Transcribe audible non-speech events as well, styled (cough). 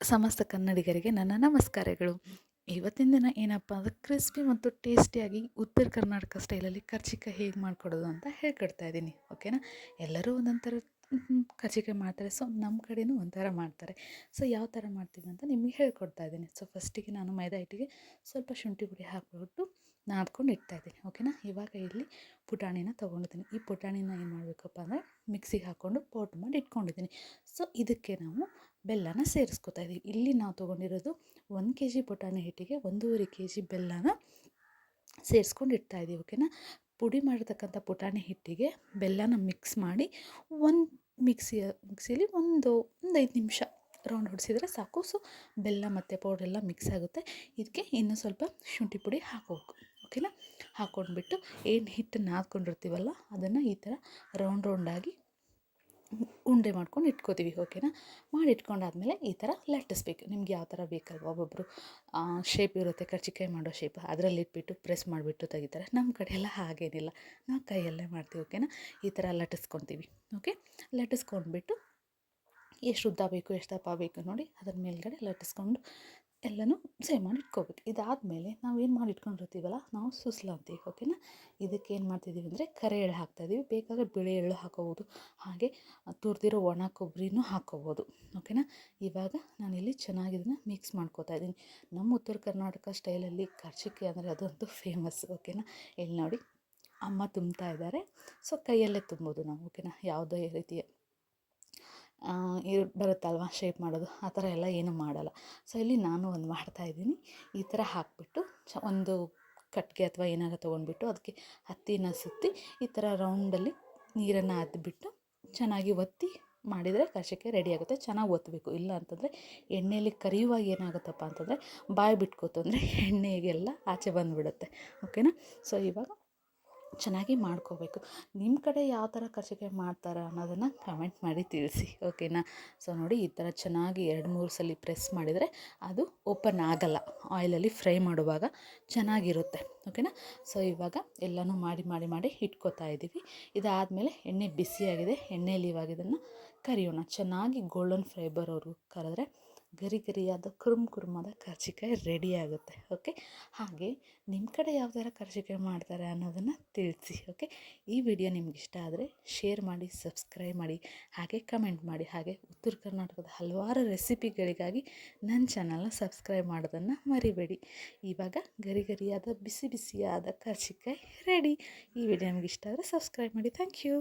ಸಮಸ್ತ ಕನ್ನಡಿಗರಿಗೆ ನನ್ನ ನಮಸ್ಕಾರಗಳು. ಇವತ್ತಿನ ದಿನ ಏನಪ್ಪ ಅಂದರೆ ಕ್ರಿಸ್ಪಿ ಮತ್ತು ಟೇಸ್ಟಿಯಾಗಿ ಉತ್ತರ ಕರ್ನಾಟಕ ಸ್ಟೈಲಲ್ಲಿ ಕರ್ಜಿಕಾಯಿ ಹೇಗೆ ಮಾಡಿಕೊಡೋದು ಅಂತ ಹೇಳ್ಕೊಡ್ತಾ ಇದ್ದೀನಿ. ಓಕೆನಾ ಎಲ್ಲರೂ ಒಂದೊಂದು ಥರ ಕರ್ಜಿಕಾಯಿ ಮಾಡ್ತಾರೆ. ಸೊ ನಮ್ಮ ಕಡೆಯೂ ಒಂಥರ ಮಾಡ್ತಾರೆ. ಸೊ ಯಾವ ಥರ ಮಾಡ್ತೀವಿ ಅಂತ ನಿಮಗೆ ಹೇಳ್ಕೊಡ್ತಾ ಇದ್ದೀನಿ. ಸೊ ಫಸ್ಟಿಗೆ ನಾನು ಮೈದಾ ಹಿಟ್ಟಿಗೆ ಸ್ವಲ್ಪ ಶುಂಠಿ ಪುಡಿ ಹಾಕಿಬಿಟ್ಟು ನಾದ್ಕೊಂಡು ಇಡ್ತಾಯಿದ್ದೀನಿ ಓಕೆನಾ ಇವಾಗ ಇಲ್ಲಿ ಪುಟಾಣಿನ ತೊಗೊಂಡಿದ್ದೀನಿ. ಈ ಪುಟಾಣಿನ ಏನು ಮಾಡಬೇಕಪ್ಪ ಅಂದರೆ ಮಿಕ್ಸಿಗೆ ಹಾಕ್ಕೊಂಡು ಪೌಡ್ರ್ ಮಾಡಿ ಇಟ್ಕೊಂಡಿದ್ದೀನಿ. ಸೊ ಇದಕ್ಕೆ ನಾವು ಬೆಲ್ಲನ ಸೇರಿಸ್ಕೊತಾ ಇದ್ದೀವಿ. ಇಲ್ಲಿ ನಾವು ತೊಗೊಂಡಿರೋದು ಒಂದು ಕೆ ಜಿ ಪುಟಾಣಿ ಹಿಟ್ಟಿಗೆ ಒಂದೂವರೆ ಕೆ ಜಿ ಬೆಲ್ಲನ ಸೇರಿಸ್ಕೊಂಡು ಇಡ್ತಾ ಇದ್ದೀವಿ ಓಕೆನಾ ಪುಡಿ ಮಾಡಿರ್ತಕ್ಕಂಥ ಪುಟಾಣಿ ಹಿಟ್ಟಿಗೆ ಬೆಲ್ಲನ ಮಿಕ್ಸ್ ಮಾಡಿ ಒಂದು ಮಿಕ್ಸಿಯ ಮಿಕ್ಸಿಲಿ ಒಂದು ಒಂದು ಐದು ನಿಮಿಷ ರೌಂಡ್ ಹೊಡಿಸಿದ್ರೆ ಸಾಕು. ಸೊ ಬೆಲ್ಲ ಮತ್ತು ಪೌಡ್ರೆಲ್ಲ ಮಿಕ್ಸ್ ಆಗುತ್ತೆ. ಇದಕ್ಕೆ ಇನ್ನೂ ಸ್ವಲ್ಪ ಶುಂಠಿ ಪುಡಿ ಹಾಕೋಬೇಕು ಓಕೆನಾ ಹಾಕ್ಕೊಂಡ್ಬಿಟ್ಟು ಏನು ಹಿಟ್ಟನ್ನು ಹಾಕ್ಕೊಂಡಿರ್ತೀವಲ್ಲ ಅದನ್ನು ಈ ಥರ ರೌಂಡ್ ರೌಂಡಾಗಿ ಉಂಡೆ ಮಾಡ್ಕೊಂಡು ಇಟ್ಕೋತೀವಿ ಓಕೆನಾ ಮಾಡಿ ಇಟ್ಕೊಂಡಾದ್ಮೇಲೆ ಈ ಥರ ಲಟ್ಟಿಸ್ಬೇಕು. ನಿಮ್ಗೆ ಯಾವ ಥರ ಬೇಕಲ್ವ? ಒಬ್ಬೊಬ್ಬರು ಶೇಪ್ ಇರುತ್ತೆ ಕರ್ಚಿಕಾಯಿ ಮಾಡೋ ಶೇಪ್ ಅದರಲ್ಲಿ ಇಟ್ಬಿಟ್ಟು ಪ್ರೆಸ್ ಮಾಡಿಬಿಟ್ಟು ತೆಗಿತಾರೆ. ನಮ್ಮ ಕಡೆ ಎಲ್ಲ ಹಾಗೇನಿಲ್ಲ. ನಾವು ಕೈಯಲ್ಲೇ ಮಾಡ್ತೀವಿ ಓಕೆನಾ ಈ ಥರ ಲಟ್ಟಿಸ್ಕೊತೀವಿ ಓಕೆ ಲಟ್ಟಿಸ್ಕೊಂಡ್ಬಿಟ್ಟು ಎಷ್ಟು ಉದ್ದ ಬೇಕು, ಎಷ್ಟು ದಪ್ಪ ಬೇಕು ನೋಡಿ, ಅದರ ಮೇಲ್ಗಡೆ ಲಟ್ಟಿಸ್ಕೊಂಡು ಎಲ್ಲನೂ ಸೇವ್ ಮಾಡಿ ಇಟ್ಕೋಬೇಕು. ಇದಾದಮೇಲೆ ನಾವು ಏನು ಮಾಡಿ ಇಟ್ಕೊಂಡಿರ್ತೀವಲ್ಲ, ನಾವು ಸುಸ್ಲ ಅಂತೀವಿ ಓಕೆನಾ? ಇದಕ್ಕೆ ಏನು ಮಾಡ್ತಿದ್ದೀವಿ ಅಂದರೆ ಕರೆ ಎಳ್ಳು ಹಾಕ್ತಾಯಿದ್ದೀವಿ ಬೇಕಾದರೆ ಬಿಳಿ ಎಳ್ಳು ಹಾಕೋಬೋದು. ಹಾಗೆ ತುರಿದಿರೋ ಒಣ ಕೊಬ್ಬರಿನೂ ಹಾಕ್ಕೋಬೋದು ಓಕೆನಾ? ಇವಾಗ ನಾನಿಲ್ಲಿ ಚೆನ್ನಾಗಿ ಇದನ್ನು ಮಿಕ್ಸ್ ಮಾಡ್ಕೋತಾ ಇದ್ದೀನಿ. ನಮ್ಮ ಉತ್ತರ ಕರ್ನಾಟಕ ಸ್ಟೈಲಲ್ಲಿ ಕರ್ಚಿಕೆ ಅಂದರೆ ಅದಂತೂ ಫೇಮಸ್ ಓಕೆನಾ? ಇಲ್ಲಿ ನೋಡಿ, ಅಮ್ಮ ತುಂಬ್ತಾ ಇದ್ದಾರೆ. ಸೊ ಕೈಯಲ್ಲೇ ತುಂಬೋದು ನಾವು, ಓಕೆನಾ? ಯಾವುದೇ ರೀತಿಯ ಇದು ಬರುತ್ತಲ್ವ ಶೇಪ್ ಮಾಡೋದು. ಆ ಥರ ಎಲ್ಲ ಏನೂ ಮಾಡೋಲ್ಲ. ಸೊ ಇಲ್ಲಿ ನಾನು ಒಂದು ಮಾಡ್ತಾಯಿದ್ದೀನಿ ಈ ಥರ ಹಾಕಿಬಿಟ್ಟು ಚ, ಒಂದು ಕಟ್ಟಿಗೆ ಅಥವಾ ಏನಾರು ತೊಗೊಂಡ್ಬಿಟ್ಟು ಅದಕ್ಕೆ ಹತ್ತಿನ ಸುತ್ತಿ ಈ ಥರ ರೌಂಡಲ್ಲಿ ನೀರನ್ನು ಅದ್ಬಿಟ್ಟು ಚೆನ್ನಾಗಿ ಒತ್ತಿ ಮಾಡಿದರೆ ಕಷಕ್ಕೆ ರೆಡಿ ಆಗುತ್ತೆ. ಚೆನ್ನಾಗಿ ಒತ್ತಬೇಕು ಇಲ್ಲ ಅಂತಂದರೆ ಎಣ್ಣೆಯಲ್ಲಿ ಕರಿಯುವಾಗ ಏನಾಗುತ್ತಪ್ಪ ಅಂತಂದರೆ ಬಾಯಿ ಬಿಟ್ಕೋತು ಅಂದರೆ (laughs) ಎಣ್ಣೆಗೆಲ್ಲ ಆಚೆ ಬಂದುಬಿಡುತ್ತೆ. ಓಕೆನಾ ಸೊ ಇವಾಗ ಚೆನ್ನಾಗಿ ಮಾಡ್ಕೋಬೇಕು. ನಿಮ್ಮ ಕಡೆ ಯಾವ ಥರ ಕರ್ಜಿಕಾಯಿ ಮಾಡ್ತಾರೆ ಅನ್ನೋದನ್ನು ಕಮೆಂಟ್ ಮಾಡಿ ತಿಳಿಸಿ ಓಕೆನಾ ಸೊ ನೋಡಿ ಈ ಥರ ಚೆನ್ನಾಗಿ ಎರಡು ಮೂರು ಸಲ ಪ್ರೆಸ್ ಮಾಡಿದರೆ ಅದು ಓಪನ್ ಆಗಲ್ಲ. ಆಯಿಲಲ್ಲಿ ಫ್ರೈ ಮಾಡುವಾಗ ಚೆನ್ನಾಗಿರುತ್ತೆ ಓಕೆನಾ ಸೊ ಇವಾಗ ಎಲ್ಲನೂ ಮಾಡಿ ಮಾಡಿ ಮಾಡಿ ಇಟ್ಕೋತಾ ಇದ್ದೀವಿ ಇದಾದಮೇಲೆ ಎಣ್ಣೆ ಬಿಸಿಯಾಗಿದೆ. ಎಣ್ಣೆಯಲ್ಲಿ ಇವಾಗ ಇದನ್ನು ಕರಿಯೋಣ. ಚೆನ್ನಾಗಿ ಗೋಲ್ಡನ್ ಫ್ರೈ ಬರೋರು ಕರೆದ್ರೆ ಗರಿ ಗರಿಯಾದ ಕುರುಮ್ ಕುರುಮಾದ ಕರ್ಜಿಕಾಯಿ ರೆಡಿ ಆಗುತ್ತೆ ಓಕೆ ಹಾಗೆ ನಿಮ್ಮ ಕಡೆ ಯಾವ ಥರ ಕರ್ಜಿಕಾಯಿ ಮಾಡ್ತಾರೆ ಅನ್ನೋದನ್ನು ತಿಳಿಸಿ ಓಕೆ ಈ ವಿಡಿಯೋ ನಿಮ್ಗೆ ಇಷ್ಟ ಆದರೆ ಶೇರ್ ಮಾಡಿ ಸಬ್ಸ್ಕ್ರೈಬ್ ಮಾಡಿ, ಹಾಗೆ ಕಮೆಂಟ್ ಮಾಡಿ, ಹಾಗೆ ಉತ್ತರ ಕರ್ನಾಟಕದ ಹಲವಾರು ರೆಸಿಪಿಗಳಿಗಾಗಿ ನನ್ನ ಚಾನಲ್ನ ಸಬ್ಸ್ಕ್ರೈಬ್ ಮಾಡೋದನ್ನು ಮರಿಬೇಡಿ. ಇವಾಗ ಗರಿ ಗರಿಯಾದ, ಬಿಸಿ ಬಿಸಿಯಾದ ಕರ್ಜಿಕಾಯಿ ರೆಡಿ ಈ ವಿಡಿಯೋ ನಿಮ್ಗೆ ಇಷ್ಟ ಆದರೆ ಸಬ್ಸ್ಕ್ರೈಬ್ ಮಾಡಿ ಥ್ಯಾಂಕ್ ಯು